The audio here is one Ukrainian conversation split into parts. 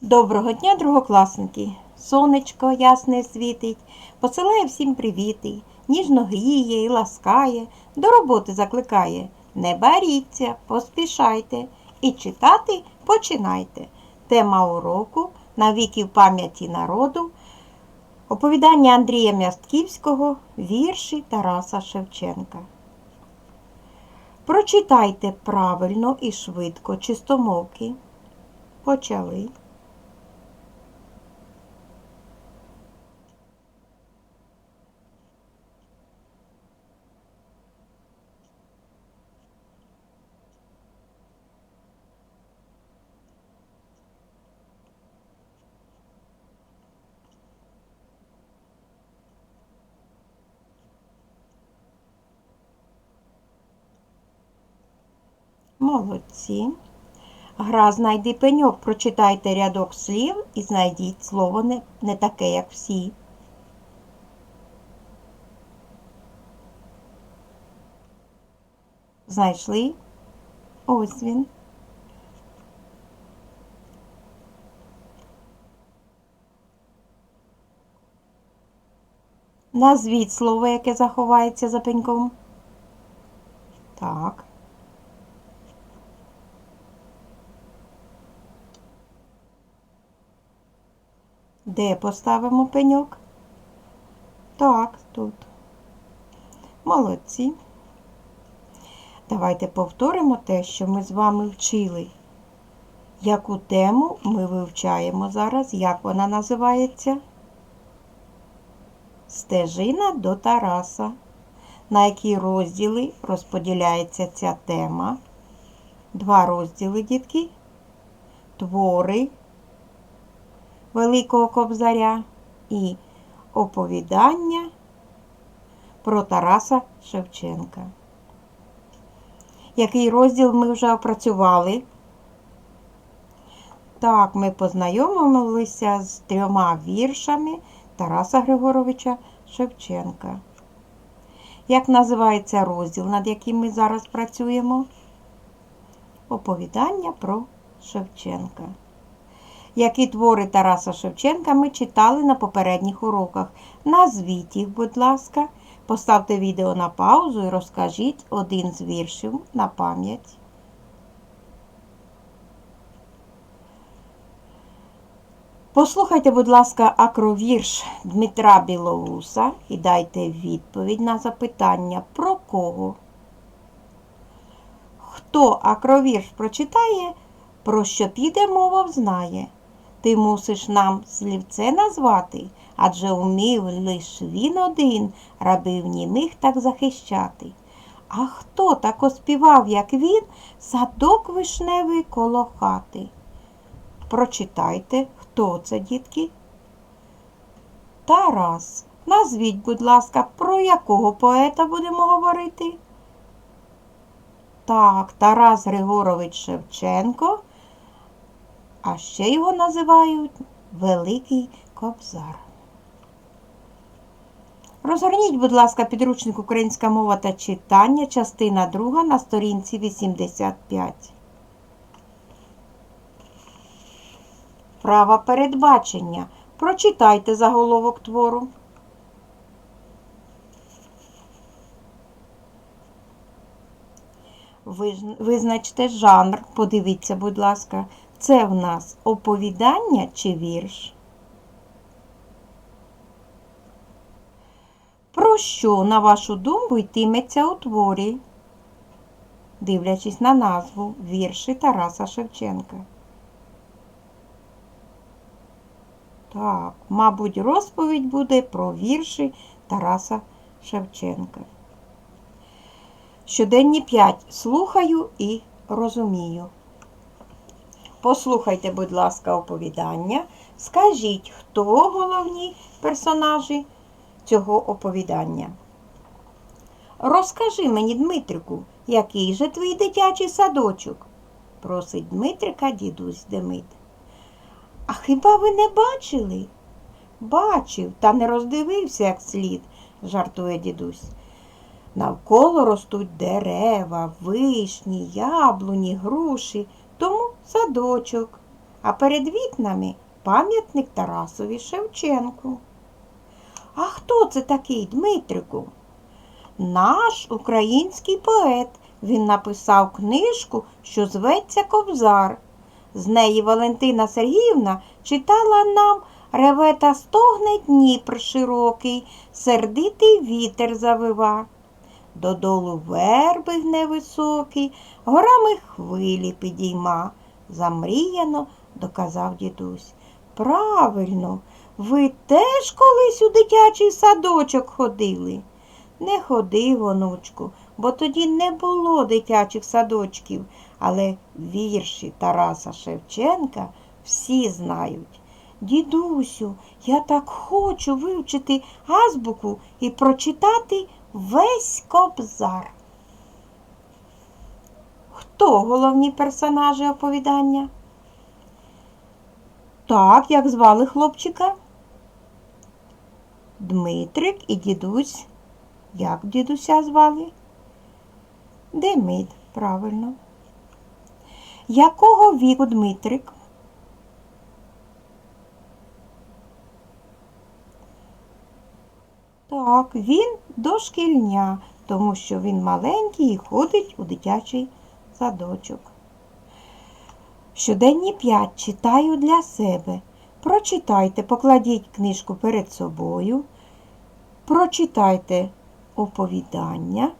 Доброго дня, другокласники! Сонечко ясне світить, посилає всім привіти, ніжно гріє і ласкає, до роботи закликає. Не баріться, поспішайте і читати починайте. Тема уроку навіки в пам'яті народу. Оповідання Андрія Мястківського, вірші Тараса Шевченка. Прочитайте правильно і швидко чистомовки. Почали. Молодці. Гра знайди пеньок. Прочитайте рядок слів і знайдіть слово не, не таке, як всі. Знайшли? Ось він. Назвіть слово, яке заховається за пеньком. Так. Де поставимо пеньок? Так, тут. Молодці. Давайте повторимо те, що ми з вами вчили. Яку тему ми вивчаємо зараз, як вона називається? Стежина до Тараса. На які розділи розподіляється ця тема? Два розділи, дітки. Твори Великого Кобзаря і оповідання про Тараса Шевченка. Який розділ ми вже опрацювали? Так, ми познайомилися з трьома віршами Тараса Григоровича Шевченка. Як називається розділ, над яким ми зараз працюємо? Оповідання про Шевченка. Які твори Тараса Шевченка ми читали на попередніх уроках. Назвіть їх, будь ласка, поставте відео на паузу і розкажіть один з віршів на пам'ять. Послухайте, будь ласка, акровірш Дмитра Білоуса і дайте відповідь на запитання про кого. Хто акровірш прочитає, про що піде мова взнає. Ти мусиш нам слівце назвати, адже умів лиш він один рабив німих так захищати. А хто так оспівав, як він, садок вишневий коло хати? Прочитайте, хто це, дітки? Тарас. Назвіть, будь ласка, про якого поета будемо говорити? Так, Тарас Григорович Шевченко а ще його називають Великий Кобзар. Розгорніть, будь ласка, підручник Українська мова та читання, частина 2 на сторінці 85. Право передбачення. Прочитайте заголовок твору. Визначте жанр, подивіться, будь ласка, це в нас оповідання чи вірш? Про що, на вашу думку, йтиметься у творі, дивлячись на назву вірші Тараса Шевченка? Так, мабуть, розповідь буде про вірші Тараса Шевченка. Щоденні 5. Слухаю і розумію. Послухайте, будь ласка, оповідання. Скажіть, хто головні персонажі цього оповідання? Розкажи мені, Дмитрику, який же твій дитячий садочок? просить Дмитрика дідусь Демид. А хіба ви не бачили? Бачив, та не роздивився як слід, жартує дідусь. Навколо ростуть дерева, вишні, яблуні, груші, тому садочок. а перед вікнами пам'ятник Тарасові Шевченку. А хто це такий, Дмитрику? Наш український поет. Він написав книжку, що зветься Кобзар. З неї Валентина Сергіївна читала нам реве та стогне Дніпр широкий, сердитий вітер завива. Додолу верби гне високий, горами хвилі підійма. Замріяно доказав дідусь. Правильно, ви теж колись у дитячий садочок ходили? Не ходи, онучку, бо тоді не було дитячих садочків, але вірші Тараса Шевченка всі знають. Дідусю, я так хочу вивчити азбуку і прочитати весь кобзар. Хто головні персонажі оповідання? Так, як звали хлопчика? Дмитрик і дідусь. Як дідуся звали? Демид, правильно. Якого віку Дмитрик? Так, він дошкільня, тому що він маленький і ходить у дитячий садочок. Щоденні п'ять читаю для себе. Прочитайте, покладіть книжку перед собою, прочитайте оповідання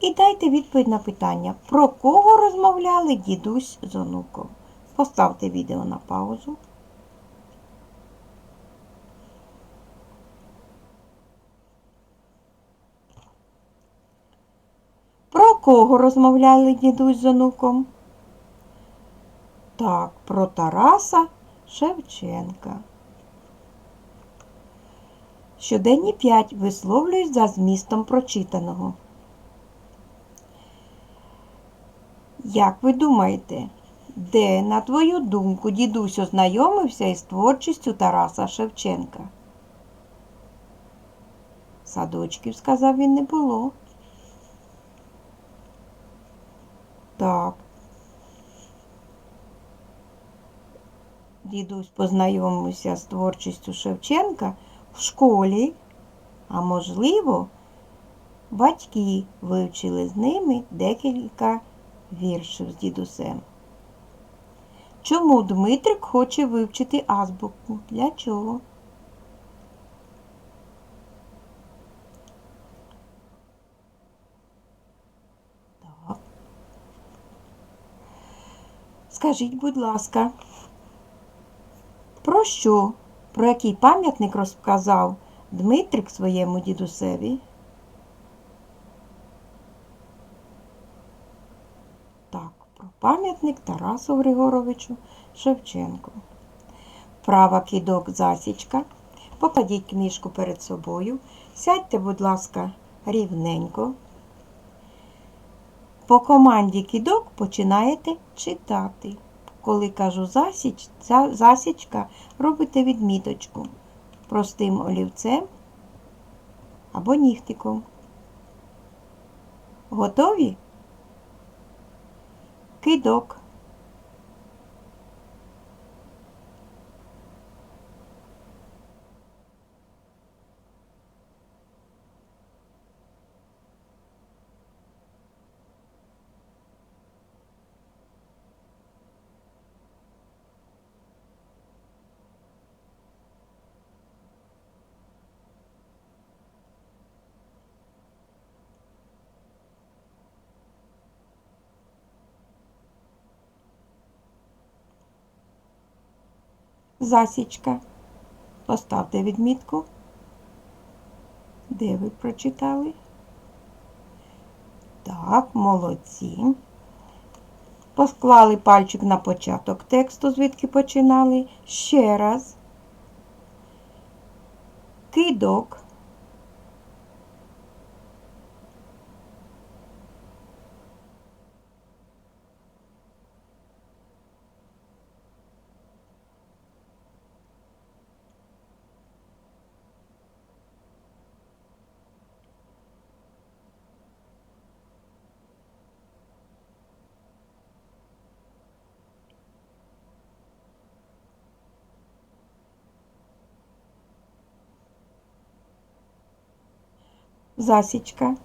і дайте відповідь на питання, про кого розмовляли дідусь з онуком. Поставте відео на паузу. Про кого розмовляли дідусь з онуком? Так, про Тараса Шевченка. Щоденні п'ять висловлюють за змістом прочитаного. Як ви думаєте, де, на твою думку, дідусь ознайомився із творчістю Тараса Шевченка? Садочків, сказав він, не було. Так. Дідусь познайомився з творчістю Шевченка в школі, а можливо, батьки вивчили з ними декілька віршів з дідусем. Чому Дмитрик хоче вивчити азбуку? Для чого? Скажіть, будь ласка, про що, про який пам'ятник розказав Дмитрик своєму дідусеві? Так, про пам'ятник Тарасу Григоровичу Шевченку. Права кидок засічка. Покладіть книжку перед собою. Сядьте, будь ласка, рівненько. По команді кидок починаєте читати. Коли кажу засіч, засічка робите відміточку простим олівцем або нігтиком. Готові? Кидок. Засічка. Поставте відмітку. Де ви прочитали? Так, молодці. Посклали пальчик на початок тексту, звідки починали. Ще раз. Кидок. Засічка.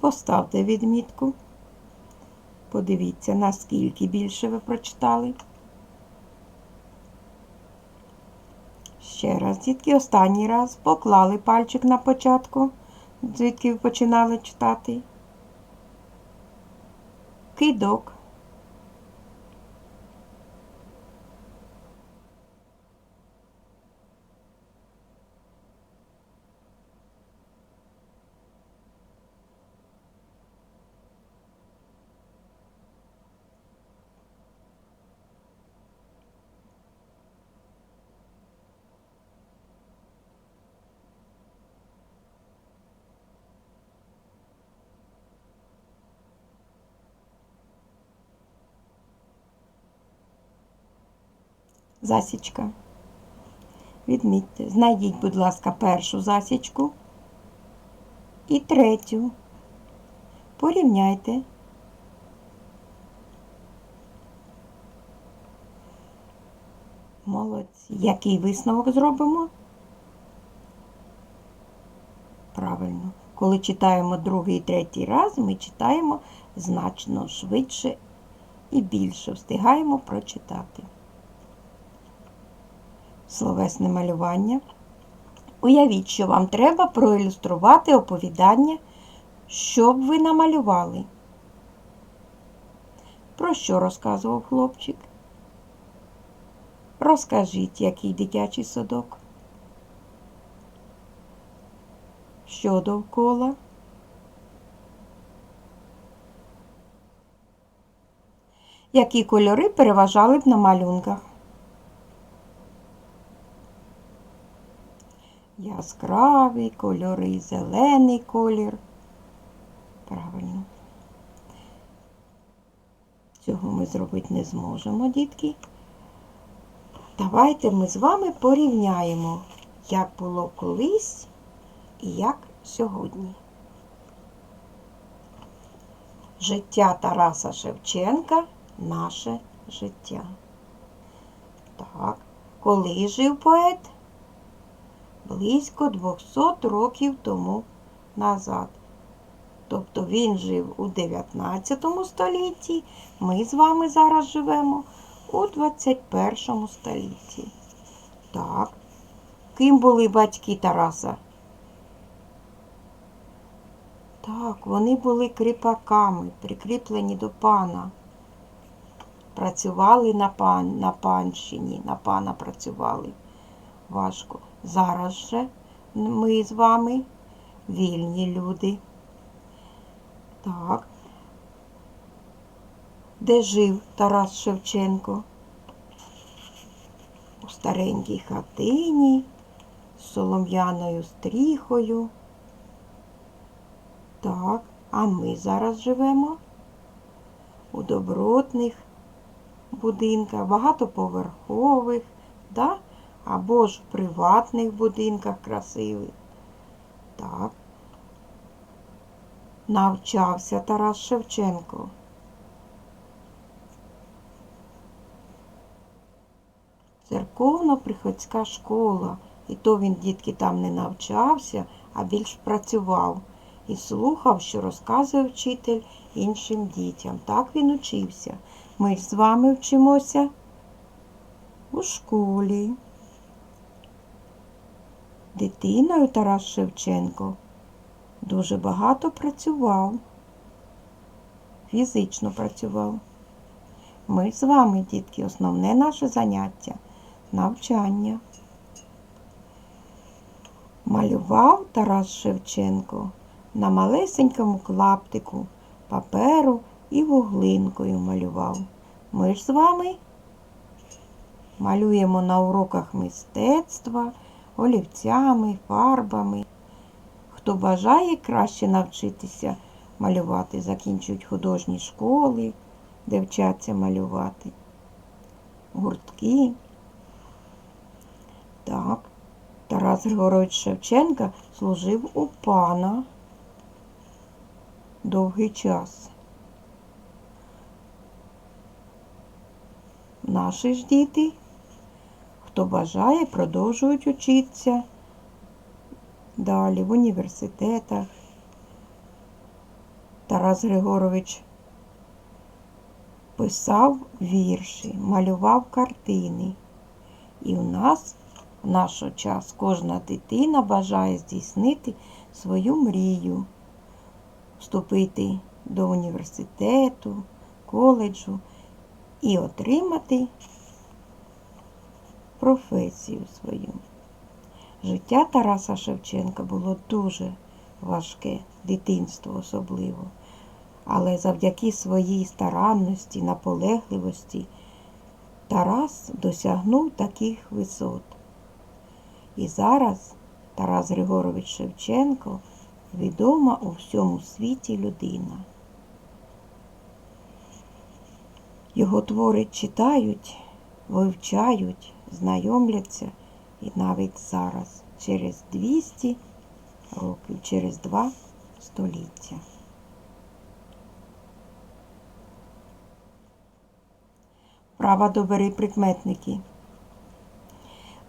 Поставте відмітку. Подивіться, наскільки більше ви прочитали. Ще раз, дітки, останній раз поклали пальчик на початку, звідки ви починали читати. Кидок. Засічка. Відмітьте, знайдіть, будь ласка, першу засічку і третю. Порівняйте. Молодці. Який висновок зробимо? Правильно. Коли читаємо другий і третій раз, ми читаємо значно швидше і більше встигаємо прочитати словесне малювання. Уявіть, що вам треба проілюструвати оповідання, що б ви намалювали. Про що розказував хлопчик? Розкажіть, який дитячий садок. Що довкола? Які кольори переважали б на малюнках? Яскравий кольори, зелений колір. Правильно. Цього ми зробити не зможемо, дітки. Давайте ми з вами порівняємо, як було колись і як сьогодні. Життя Тараса Шевченка наше життя. Так, коли жив поет? Близько 200 років тому назад. Тобто він жив у 19 столітті, ми з вами зараз живемо у 21 столітті. Так, ким були батьки Тараса? Так, вони були кріпаками, прикріплені до пана. Працювали на пан, на панщині, на пана працювали важко. Зараз же ми з вами вільні люди. Так. Де жив Тарас Шевченко? У старенькій хатині з солом'яною стріхою. Так, а ми зараз живемо у добротних будинках, багатоповерхових, да? Або ж в приватних будинках красивих. Так. Навчався Тарас Шевченко. Церковно-приходська школа. І то він, дітки, там не навчався, а більш працював і слухав, що розказує вчитель іншим дітям. Так він учився. Ми ж з вами вчимося у школі. Дитиною Тарас Шевченко дуже багато працював, фізично працював. Ми з вами, дітки, основне наше заняття навчання. Малював Тарас Шевченко на малесенькому клаптику паперу і вуглинкою малював. Ми ж з вами малюємо на уроках мистецтва олівцями, фарбами. Хто бажає краще навчитися малювати, закінчують художні школи, де вчаться малювати. Гуртки. Так, Тарас Григорович Шевченка служив у пана довгий час. Наші ж діти Хто бажає, продовжують учитися Далі в університетах Тарас Григорович писав вірші, малював картини. І у нас в наш час кожна дитина бажає здійснити свою мрію, вступити до університету, коледжу і отримати професію свою. Життя Тараса Шевченка було дуже важке, дитинство особливо. Але завдяки своїй старанності, наполегливості Тарас досягнув таких висот. І зараз Тарас Григорович Шевченко відома у всьому світі людина. Його твори читають, вивчають, знайомляться і навіть зараз, через 200 років, через два століття. Права добери прикметники.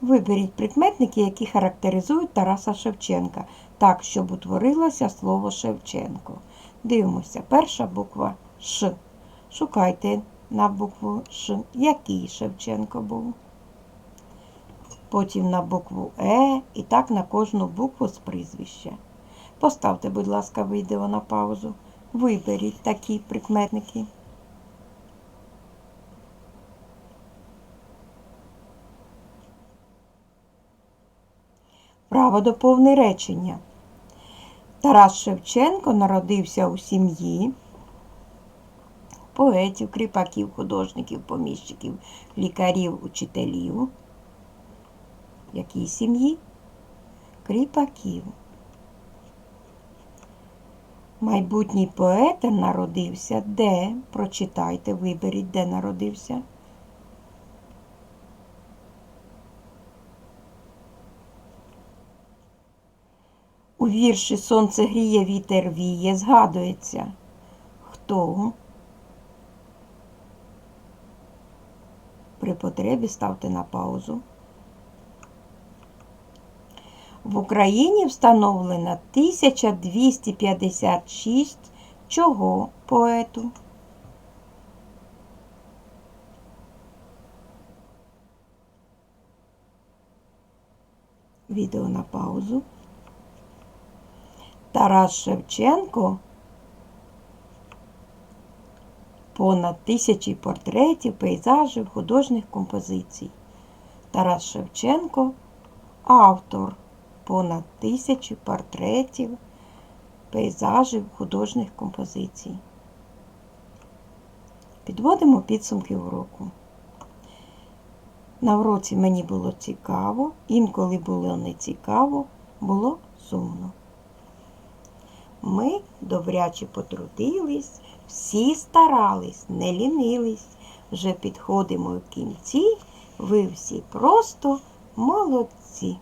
Виберіть прикметники, які характеризують Тараса Шевченка, так, щоб утворилося слово Шевченко. Дивимося, перша буква Ш. Шукайте на букву Ш, який Шевченко був. Потім на букву Е і так на кожну букву з прізвища. Поставте, будь ласка, відео на паузу. Виберіть такі прикметники. Право до повне речення. Тарас Шевченко народився у сім'ї поетів, кріпаків, художників, поміщиків, лікарів, учителів. Якій сім'ї? Кріпаків. Майбутній поет народився де? Прочитайте, виберіть, де народився. У вірші Сонце гріє, вітер віє, згадується. Хто? При потребі ставте на паузу. В Україні встановлено 1256 чого поету? Відео на паузу. Тарас Шевченко понад тисячі портретів, пейзажів, художніх композицій. Тарас Шевченко автор понад тисячі портретів, пейзажів, художніх композицій. Підводимо підсумки уроку. На уроці мені було цікаво, інколи було не цікаво, було сумно. Ми добряче потрудились, всі старались, не лінились. Вже підходимо в кінці, ви всі просто молодці.